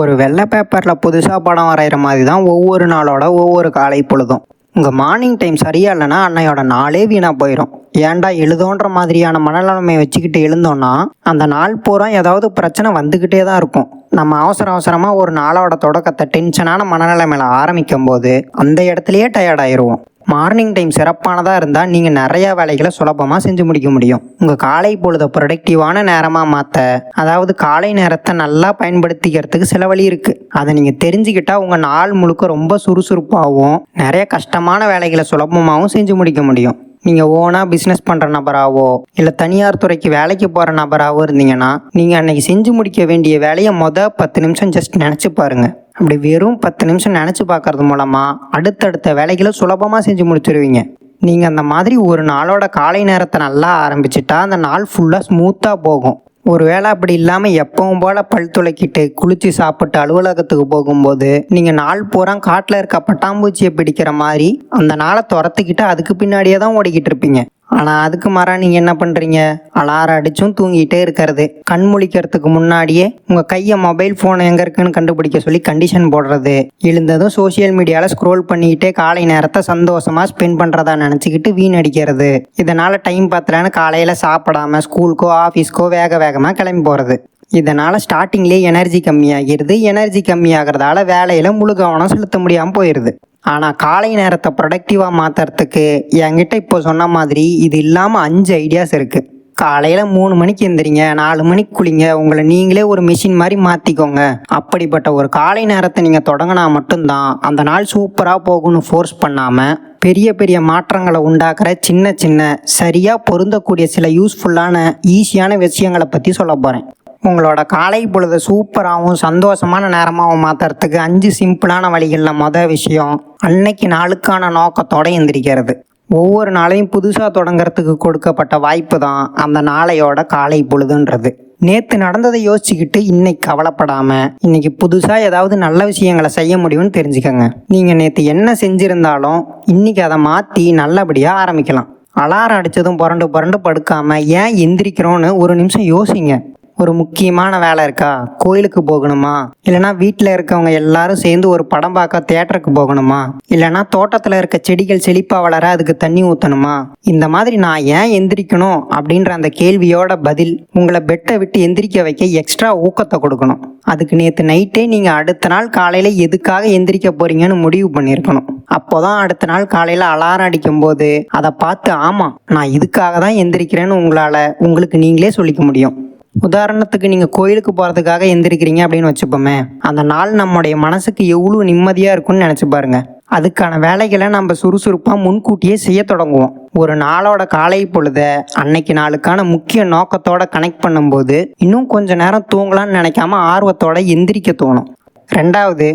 ஒரு வெள்ளை பேப்பரில் புதுசாக படம் வரைகிற மாதிரி தான் ஒவ்வொரு நாளோட ஒவ்வொரு காலை பொழுதும். உங்கள் மார்னிங் டைம் சரியா இல்லைன்னா அன்னையோட நாளே வீணாக போயிடும் ஏன்டா எழுதோன்ற மாதிரியான மனநிலைமையை வச்சுக்கிட்டு எழுந்தோன்னா அந்த நாள் பூரா ஏதாவது பிரச்சனை வந்துக்கிட்டே தான் இருக்கும். நம்ம அவசர அவசரமாக ஒரு நாளோட தொடக்கத்தை டென்ஷனான மனநிலைமையில ஆரம்பிக்கும் போது அந்த இடத்துலையே டயர்ட் ஆயிடுவோம் மார்னிங் டைம் சிறப்பானதாக இருந்தால் நீங்கள் நிறையா வேலைகளை சுலபமாக செஞ்சு முடிக்க முடியும். உங்கள் காலை பொழுதை ப்ரொடக்டிவான நேரமாக மாற்ற அதாவது காலை நேரத்தை நல்லா பயன்படுத்திக்கிறதுக்கு சில வழி இருக்குது அதை நீங்கள் தெரிஞ்சுக்கிட்டால் உங்கள் நாள் முழுக்க ரொம்ப சுறுசுறுப்பாகவும் நிறைய கஷ்டமான வேலைகளை சுலபமாகவும் செஞ்சு முடிக்க முடியும். நீங்கள் ஓனாக பிஸ்னஸ் பண்ணுற நபராகவோ இல்லை தனியார் துறைக்கு வேலைக்கு போகிற நபராகவோ இருந்தீங்கன்னா நீங்கள் அன்றைக்கி செஞ்சு முடிக்க வேண்டிய வேலையை மொதல் பத்து நிமிஷம் ஜஸ்ட் நினச்சி பாருங்க. அப்படி வெறும் பத்து நிமிஷம் நினச்சி பார்க்கறது மூலமாக அடுத்தடுத்த வேலைகளை சுலபமாக செஞ்சு முடிச்சிருவீங்க. நீங்கள் அந்த மாதிரி ஒரு நாளோட காலை நேரத்தை நல்லா ஆரம்பிச்சிட்டா அந்த நாள் ஃபுல்லாக ஸ்மூத்தாக போகும். ஒரு வேளை அப்படி இல்லாமல் எப்பவும் போல் பல் துளக்கிட்டு குளித்து சாப்பிட்டு அலுவலகத்துக்கு போகும்போது நீங்கள் நாள் பூரா காட்டில் இருக்க பட்டாம்பூச்சியை பிடிக்கிற மாதிரி அந்த நாளை துரத்துக்கிட்டு அதுக்கு பின்னாடியே தான் ஓடிக்கிட்டு இருப்பீங்க. ஆனால் அதுக்கு மாறா நீங்கள் என்ன பண்ணுறீங்க அலாரம் அடிச்சும் தூங்கிட்டே இருக்கிறது. கண் முழிக்கிறதுக்கு முன்னாடியே உங்கள் கையை மொபைல் ஃபோன் எங்கே இருக்குன்னு கண்டுபிடிக்க சொல்லி கண்டிஷன் போடுறது. எழுந்ததும் சோஷியல் மீடியாவில் ஸ்க்ரோல் பண்ணிக்கிட்டே காலை நேரத்தை சந்தோஷமாக ஸ்பெண்ட் பண்ணுறதா நினச்சிக்கிட்டு வீணடிக்கிறது இதனால் டைம் பத்தலன்னு காலையில் சாப்பிடாம ஸ்கூலுக்கோ ஆஃபீஸ்க்கோ வேக வேகமாக கிளம்பி போகிறது இதனால் ஸ்டார்டிங்லேயே எனர்ஜி கம்மியாகிருது. எனர்ஜி கம்மியாகிறதால வேலையில் முழு கவனம் செலுத்த முடியாமல் போயிடுது ஆனால் காலை நேரத்தை ப்ரொடக்டிவாக மாற்றுறதுக்கு என்கிட்ட இப்போ சொன்ன மாதிரி இது இல்லாமல் அஞ்சு ஐடியாஸ் இருக்குது காலையில் மூணு மணிக்கு எந்திரிங்க நாலு மணிக்கு குளிங்க உங்களை நீங்களே ஒரு மிஷின் மாதிரி மாற்றிக்கோங்க அப்படிப்பட்ட ஒரு காலை நேரத்தை நீங்கள் தொடங்கினா மட்டும்தான் அந்த நாள் சூப்பராக போகும்னு ஃபோர்ஸ் பண்ணாமல் பெரிய பெரிய மாற்றங்களை உண்டாக்குற சின்ன சின்ன சரியாக பொருந்தக்கூடிய சில யூஸ்ஃபுல்லான ஈஸியான விஷயங்களை பற்றி சொல்ல போகிறேன் உங்களோட காலை பொழுது சூப்பராகவும் சந்தோஷமான நேரமாகவும் மாற்றுறதுக்கு அஞ்சு சிம்பிளான வழிகளில் மொதல் விஷயம் அன்னைக்கு நாளுக்கான நோக்கத்தோடு எந்திரிக்கிறது. ஒவ்வொரு நாளையும் புதுசாக தொடங்குறதுக்கு கொடுக்கப்பட்ட வாய்ப்பு தான் அந்த நாளையோட காலை பொழுதுன்றது. நேற்று நடந்ததை யோசிச்சுக்கிட்டு இன்னைக்கு கவலைப்படாமல் இன்னைக்கு புதுசாக ஏதாவது நல்ல விஷயங்களை செய்ய முடியும்னு தெரிஞ்சுக்கங்க. நீங்கள் நேற்று என்ன செஞ்சுருந்தாலும் இன்னைக்கு அதை மாற்றி நல்லபடியாக ஆரம்பிக்கலாம். அலாரம் அடித்ததும் புரண்டு புரண்டு படுக்காமல் ஏன் எந்திரிக்கிறோன்னு ஒரு நிமிஷம் யோசிங்க. ஒரு முக்கியமான வேலை இருக்கா? கோயிலுக்கு போகணுமா? இல்லைனா வீட்டில் இருக்கவங்க எல்லாரும் சேர்ந்து ஒரு படம் பார்க்க தேட்டருக்கு போகணுமா? இல்லைனா தோட்டத்தில் இருக்க செடிகள் செழிப்பாக வளர அதுக்கு தண்ணி ஊற்றணுமா இந்த மாதிரி நான் ஏன் எந்திரிக்கணும்? அப்படின்ற அந்த கேள்வியோட பதில் உங்களை பெட்டை விட்டு எந்திரிக்க வைக்க எக்ஸ்ட்ரா ஊக்கத்தை கொடுக்கணும். அதுக்கு நேற்று நைட்டே நீங்கள் அடுத்த நாள் காலையில் எதுக்காக எந்திரிக்க போறீங்கன்னு முடிவு பண்ணியிருக்கணும். அப்போதான் அடுத்த நாள் காலையில் அலாரம் அடிக்கும்போது அதை பார்த்து ஆமாம் நான் இதுக்காக தான் எந்திரிக்கிறேன்னு உங்களால் உங்களுக்கு நீங்களே சொல்லிக்க முடியும். உதாரணத்துக்கு நீங்கள் கோயிலுக்கு போகிறதுக்காக எந்திரிக்கிறீங்க அப்படின்னு வச்சுப்போமே அந்த நாள் நம்முடைய மனசுக்கு எவ்வளோ நிம்மதியாக இருக்கும்னு நினச்சி பாருங்க. அதுக்கான வேலைகளை நம்ம சுறுசுறுப்பாக முன்கூட்டியே செய்ய தொடங்குவோம். ஒரு நாளோட காலை பொழுத அன்னைக்கு நாளுக்கான முக்கிய நோக்கத்தோட கனெக்ட் பண்ணும்போது இன்னும் கொஞ்ச நேரம் தூங்கலாம்னு நினைக்காம ஆர்வத்தோட எந்திரிக்க தோணும். ரெண்டாவது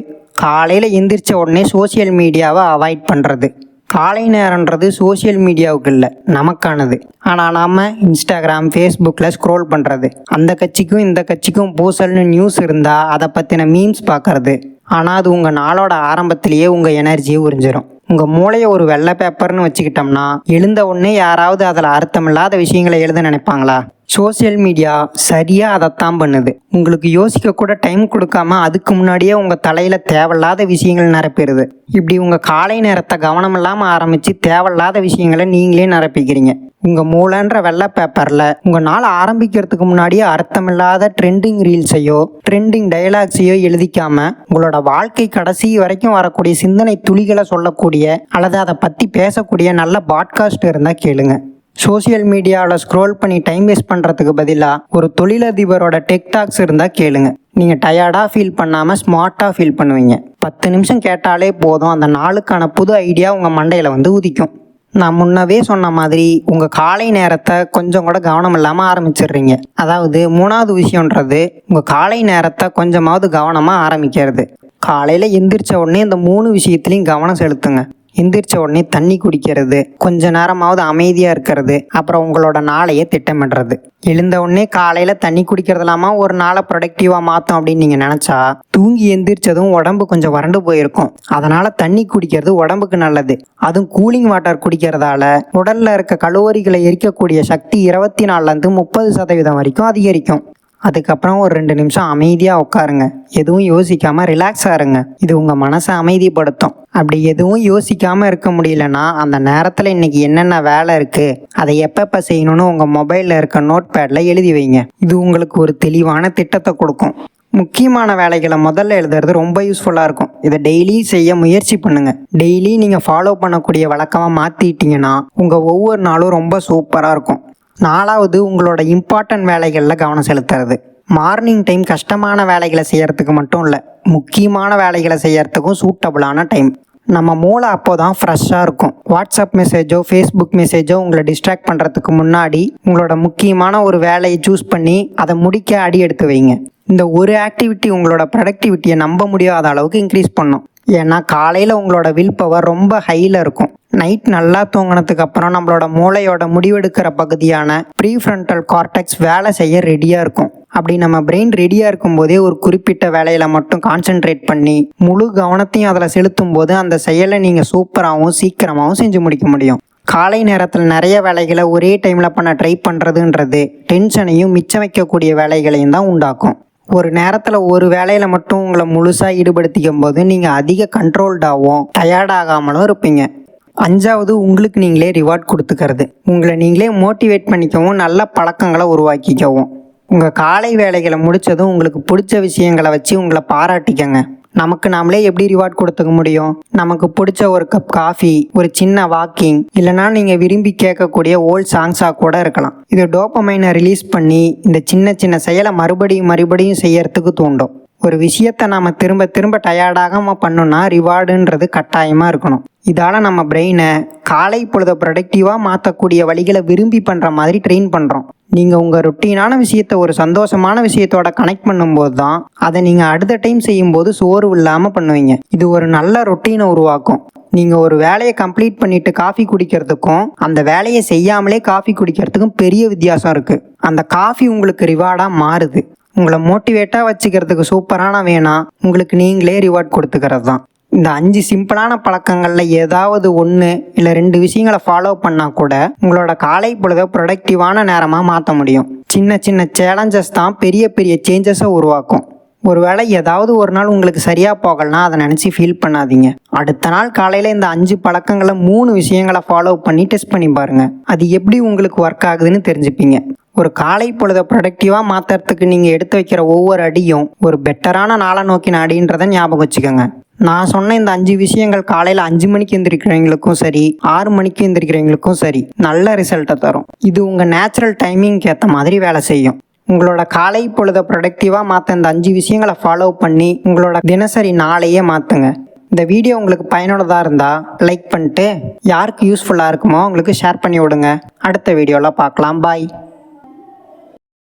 காலையில் எந்திரிச்ச உடனே சோஷியல் மீடியாவை அவாய்ட் பண்ணுறது காலை நேரன்றது சோஷியல் மீடியாவுக்கு இல்லை நமக்கானது. ஆனால் நாம் இன்ஸ்டாகிராம் ஃபேஸ்புக்கில் ஸ்க்ரோல் பண்ணுறது அந்த கட்சிக்கும் இந்த கட்சிக்கும் பூசல்னு நியூஸ் இருந்தால் அதை பற்றின மீம்ஸ் பார்க்குறது ஆனால் அது உங்கள் நாளோட ஆரம்பத்திலேயே உங்கள் எனர்ஜியை உறிஞ்சிடும் உங்கள் மூளையை ஒரு வெள்ளை பேப்பர்னு வச்சுக்கிட்டோம்னா எழுந்த உடனே யாராவது அதில் அர்த்தமில்லாத விஷயங்களை எழுத நினைப்பாங்களா? சோஷியல் மீடியா சரியாக அதைத்தான் பண்ணுது. உங்களுக்கு யோசிக்க கூட டைம் கொடுக்காம அதுக்கு முன்னாடியே உங்கள் தலையில் தேவையில்லாத விஷயங்கள் நிரப்பிடுது. இப்படி உங்கள் காலை நேரத்தை கவனம் இல்லாமல் ஆரம்பித்து தேவையில்லாத விஷயங்களை நீங்களே நிரப்பிக்கிறீங்க. உங்கள் மூளைன்ற வெள்ளை பேப்பரில் உங்கள் நாள் ஆரம்பிக்கிறதுக்கு முன்னாடியே அர்த்தமில்லாத ட்ரெண்டிங் ரீல்ஸையோ ட்ரெண்டிங் டைலாக்ஸையோ எழுதிக்காம உங்களோட வாழ்க்கை கடைசி வரைக்கும் வரக்கூடிய சிந்தனை துளிகளை சொல்லக்கூடிய அல்லது அதை பற்றி பேசக்கூடிய நல்ல பாட்காஸ்ட் இருந்தால் கேளுங்கள் சோஷியல் மீடியாவில் ஸ்க்ரோல் பண்ணி டைம் வேஸ்ட் பண்ணுறதுக்கு பதிலாக ஒரு தொழிலதிபரோட டெக்டாக்ஸ் இருந்தால் கேளுங்க. நீங்கள் டயர்டாக ஃபீல் பண்ணாமல் ஸ்மார்ட்டாக ஃபீல் பண்ணுவீங்க. பத்து நிமிஷம் கேட்டாலே போதும். அந்த நாளுக்கான புது ஐடியா உங்கள் மண்டையில் வந்து உதிக்கும். நான் முன்னவே சொன்ன மாதிரி உங்கள் காலை நேரத்தை கொஞ்சம் கூட கவனம் இல்லாமல் ஆரம்பிச்சிடுறீங்க. அதாவது மூணாவது விஷயன்றது உங்கள் காலை நேரத்தை கொஞ்சமாவது கவனமாக ஆரம்பிக்கிறது. காலையில் எந்திரிச்ச உடனே இந்த மூணு விஷயத்துலையும் கவனம் செலுத்துங்க. எந்திரிச்ச உடனே தண்ணி குடிக்கிறது கொஞ்ச நேரமாவது அமைதியாக இருக்கிறது அப்புறம் உங்களோட நாளையே திட்டமிடுறது. எழுந்த உடனே காலையில் தண்ணி குடிக்கிறதுலாமா ஒரு நாளை ப்ரொடக்டிவாக மாற்றும் அப்படின்னு நீங்கள் நினச்சா தூங்கி எந்திரிச்சதும் உடம்பு கொஞ்சம் வறண்டு போயிருக்கும். அதனால் தண்ணி குடிக்கிறது உடம்புக்கு நல்லது. அதுவும் கூலிங் வாட்டர் குடிக்கிறதால உடலில் இருக்க கலோரிகளை எரிக்கக்கூடிய சக்தி இருபத்தி நாலுலேருந்து முப்பது சதவீதம் வரைக்கும் அதிகரிக்கும். அதுக்கப்புறம் ஒரு ரெண்டு நிமிஷம் அமைதியாக உட்காருங்க. எதுவும் யோசிக்காமல் ரிலாக்ஸ் ஆகுங்க இது உங்கள் மனசை அமைதிப்படுத்தும். அப்படி எதுவும் யோசிக்காமல் இருக்க முடியலன்னா அந்த நேரத்தில் இன்னைக்கு என்னென்ன வேலை இருக்குது அதை எப்பப்போ செய்யணும்னு உங்கள் மொபைலில் இருக்க நோட் பேடில் எழுதி வைங்க. இது உங்களுக்கு ஒரு தெளிவான திட்டத்தை கொடுக்கும். முக்கியமான வேலைகளை முதல்ல எழுதுறது ரொம்ப யூஸ்ஃபுல்லாக இருக்கும். இதை டெய்லி செய்ய முயற்சி பண்ணுங்கள் டெய்லி நீங்கள் ஃபாலோ பண்ணக்கூடிய வழக்கமாக மாற்றிட்டீங்கன்னா உங்கள் ஒவ்வொரு நாளும் ரொம்ப சூப்பராக இருக்கும். நாலாவது உங்களோட இம்பார்ட்டன்ட் வேலைகளில் கவனம் செலுத்துறது. மார்னிங் டைம் கஷ்டமான வேலைகளை செய்கிறதுக்கு மட்டும் இல்லை முக்கியமான வேலைகளை செய்கிறதுக்கும் சூட்டபுளான டைம் நம்ம மூளை அப்போ தான் ஃப்ரெஷ்ஷாக இருக்கும் வாட்ஸ்அப் மெசேஜோ ஃபேஸ்புக் மெசேஜோ உங்களை டிஸ்ட்ராக்ட் பண்ணுறதுக்கு முன்னாடி உங்களோட முக்கியமான ஒரு வேலையை சூஸ் பண்ணி அதை முடிக்க அடி எடுத்து வைங்க. இந்த ஒரு ஆக்டிவிட்டி உங்களோட ப்ரொடக்டிவிட்டியை நம்ப முடியாத அளவுக்கு இன்க்ரீஸ் பண்ணும். ஏன்னா காலையில் உங்களோட வில் பவர் ரொம்ப ஹையில் இருக்கும். நைட் நல்லா தூங்கினதுக்கு அப்புறம் நம்மளோட மூளையோட முடிவெடுக்கிற பகுதியான ப்ரீஃப்ரண்டல் கார்டெக்ஸ் வேலை செய்ய ரெடியாக இருக்கும். அப்படி நம்ம பிரெயின் ரெடியாக இருக்கும்போதே ஒரு குறிப்பிட்ட வேலையில் மட்டும் கான்சென்ட்ரேட் பண்ணி முழு கவனத்தையும் அதில் செலுத்தும் போது அந்த செயலை நீங்கள் சூப்பராகவும் சீக்கிரமாகவும் செஞ்சு முடிக்க முடியும். காலை நேரத்தில் நிறைய வேலைகளை ஒரே டைமில் பண்ண ட்ரை பண்ணுறதுன்றது டென்ஷனையும் மிச்சம் வைக்கக்கூடிய வேலைகளையும் தான் உண்டாக்கும். ஒரு நேரத்தில் ஒரு வேலையில் மட்டும் உங்களை முழுசாக ஈடுபடுத்திக்கும் போது நீங்கள் அதிக கண்ட்ரோல்டாகவும் டயர்டாகாமலும் இருப்பீங்க. அஞ்சாவது உங்களுக்கு நீங்களே ரிவார்ட் கொடுத்துக்கிறது. உங்களை நீங்களே மோட்டிவேட் பண்ணிக்கவும் நல்ல பழக்கங்களை உருவாக்கிக்கவும். உங்கள் காலை வேலைகளை முடித்ததும் உங்களுக்கு பிடிச்ச விஷயங்களை வச்சு உங்களை பாராட்டிக்கங்க. நமக்கு நாமளே எப்படி ரிவார்ட் கொடுத்துக்க முடியும்? நமக்கு பிடிச்ச ஒரு கப் காஃபி ஒரு சின்ன வாக்கிங் இல்லைனா நீங்கள் விரும்பி கேட்கக்கூடிய ஓல்ட் சாங்ஸாக கூட இருக்கலாம். இது டோப்பமைனை ரிலீஸ் பண்ணி இந்த சின்ன சின்ன செயலை மறுபடியும் மறுபடியும் செய்யறதுக்கு தூண்டும். ஒரு விஷயத்தை நாம் திரும்ப திரும்ப டயர்டாகாமல் பண்ணோம்னா ரிவார்டுன்றது கட்டாயமாக இருக்கணும். இதால் நம்ம பிரெயினை காலை பொழுத ப்ரொடக்டிவாக மாற்றக்கூடிய வழிகளை விரும்பி பண்ணுற மாதிரி ட்ரெயின் பண்ணுறோம் நீங்கள் உங்கள் ருட்டீனான விஷயத்தை ஒரு சந்தோஷமான விஷயத்தோட கனெக்ட் பண்ணும்போது தான் அதை நீங்கள் அடுத்த டைம் செய்யும்போது சோர்வு இல்லாமல் பண்ணுவீங்க. இது ஒரு நல்ல ரொட்டீனை உருவாக்கும். நீங்கள் ஒரு வேலையை கம்ப்ளீட் பண்ணிட்டு காஃபி குடிக்கிறதுக்கும் அந்த வேலையை செய்யாமலே காஃபி குடிக்கிறதுக்கும் பெரிய வித்தியாசம் இருக்குது அந்த காஃபி உங்களுக்கு ரிவார்டாக மாறுது. உங்களை மோட்டிவேட்டாக வச்சுக்கிறதுக்கு சூப்பரான வேணாம் உங்களுக்கு நீங்களே ரிவார்ட் கொடுத்துக்கிறது தான் இந்த அஞ்சு சிம்பிளான பழக்கங்களில் ஏதாவது ஒன்று இல்லை ரெண்டு விஷயங்களை ஃபாலோ பண்ணால் கூட உங்களோட காலை பொழுத ப்ரொடக்டிவான நேரமாக மாற்ற முடியும். சின்ன சின்ன சேலஞ்சஸ் தான் பெரிய பெரிய சேஞ்சஸை உருவாக்கும். ஒருவேளை ஏதாவது ஒரு நாள் உங்களுக்கு சரியாக போகலனா அதை நினச்சி ஃபீல் பண்ணாதீங்க. அடுத்த நாள் காலையில் இந்த அஞ்சு பழக்கங்களை மூணு விஷயங்களை ஃபாலோ பண்ணி டெஸ்ட் பண்ணி பாருங்கள் அது எப்படி உங்களுக்கு ஒர்க் ஆகுதுன்னு தெரிஞ்சுப்பீங்க. ஒரு காலை பொழுத ப்ரொடக்டிவாக மாற்றுறதுக்கு நீங்கள் எடுத்து வைக்கிற ஒவ்வொரு அடியும் ஒரு பெட்டரான நாளை நோக்கின அடின்றதை ஞாபகம் வச்சுக்கோங்க. நான் சொன்ன இந்த அஞ்சு விஷயங்கள் காலையில் அஞ்சு மணிக்கு எந்திரிக்கிறவங்களுக்கும் சரி ஆறு மணிக்கு எந்திரிக்கிறவங்களுக்கும் சரி நல்ல ரிசல்ட்டை தரும். இது உங்கள் நேச்சுரல் டைமிங்க்கு ஏற்ற மாதிரி வேலை செய்யும். உங்களோட காலை பொழுத ப்ரொடக்டிவாக மாற்ற இந்த அஞ்சு விஷயங்களை ஃபாலோ பண்ணி உங்களோட தினசரி நாளையே மாற்றுங்க இந்த வீடியோ உங்களுக்கு பயனுள்ளதாக இருந்தால் லைக் பண்ணிட்டு யாருக்கு யூஸ்ஃபுல்லாக இருக்குமோ உங்களுக்கு ஷேர் பண்ணி விடுங்க. அடுத்த வீடியோவில் பார்க்கலாம். பாய்